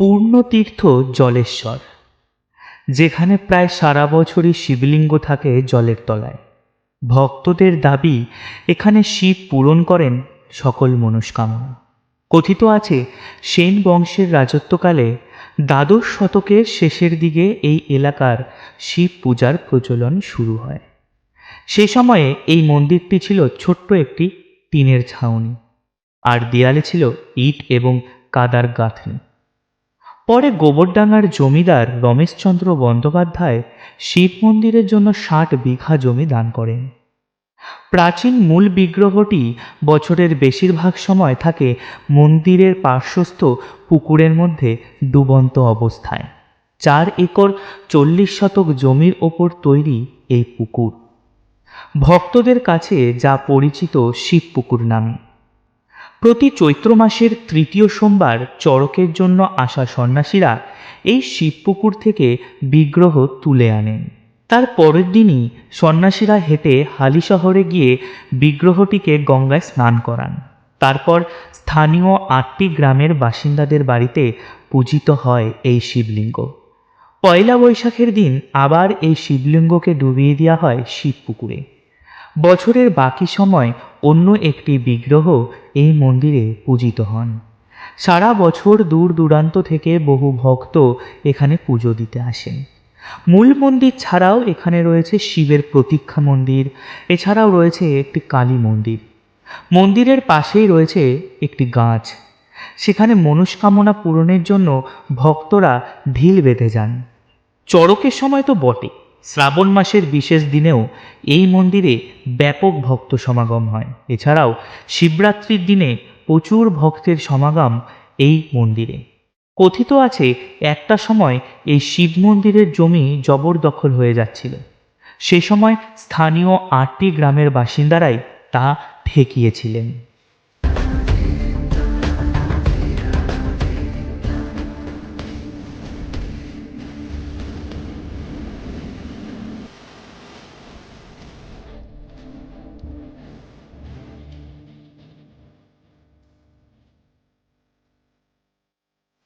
পূর্ণতীর্থ জলেশ্বর, যেখানে প্রায় সারা বছরই শিবলিঙ্গ থাকে জলের তলায়। ভক্তদের দাবি, এখানে শিব পূরণ করেন সকল মনস্কামনা। কথিত আছে, সেন বংশের রাজত্বকালে দ্বাদশ শতকের শেষের দিকে এই এলাকার শিব পূজার প্রচলন শুরু হয়। সে সময়ে এই মন্দিরটি ছিল ছোট্ট একটি টিনের ছাউনি, আর দেয়ালে ছিল ইট এবং কাদার গাঁথনি। পরে গোবরডাঙ্গার জমিদার রমেশচন্দ্র বন্দ্যোপাধ্যায় শিব মন্দিরের জন্য ষাট বিঘা জমি দান করেন। প্রাচীন মূল বিগ্রহটি বছরের বেশিরভাগ সময় থাকে মন্দিরের পার্শ্বস্থ পুকুরের মধ্যে ডুবন্ত অবস্থায়। চার একর চল্লিশ শতক জমির ওপর তৈরি এই পুকুর। ভক্তদের কাছে যা পরিচিত শিব পুকুর নামে। প্রতি চৈত্র মাসের তৃতীয় সোমবার চড়কের জন্য আসা সন্ন্যাসীরা এই শিবপুকুর থেকে বিগ্রহ তুলে আনেন। তার পরের দিনই সন্ন্যাসীরা হেঁটে হালি শহরে গিয়ে বিগ্রহটিকে গঙ্গায় স্নান করান। তারপর স্থানীয় আটটি গ্রামের বাসিন্দাদের বাড়িতে পূজিত হয় এই শিবলিঙ্গ। পয়লা বৈশাখের দিন আবার এই শিবলিঙ্গকে ডুবিয়ে দেওয়া হয় শিবপুকুরে। বছরের বাকি সময় অন্য একটি বিগ্রহ এই মন্দিরে পূজিত হন। সারা বছর দূর দূরান্ত থেকে বহু ভক্ত এখানে পুজো দিতে আসেন। মূল মন্দির ছাড়াও এখানে রয়েছে শিবের প্রতীক্ষা মন্দির, এছাড়াও রয়েছে একটি কালী মন্দির। মন্দিরের পাশেই রয়েছে একটি গাছ। সেখানে মনস্কামনা পূরণের জন্য ভক্তরা ঢিল বেঁধে যান। চড়কের সময় তো বটে শ্রাবণ মাসের বিশেষ দিনেও এই মন্দিরে ব্যাপক ভক্ত সমাগম হয়। এছাড়াও শিবরাত্রির দিনে প্রচুর ভক্তের সমাগম এই মন্দিরে। কথিত আছে, একটা সময় এই শিব মন্দিরের জমি জবরদখল হয়ে যাচ্ছিল। সে সময় স্থানীয় আটটি গ্রামের বাসিন্দারাই তা ঠেকিয়েছিলেন।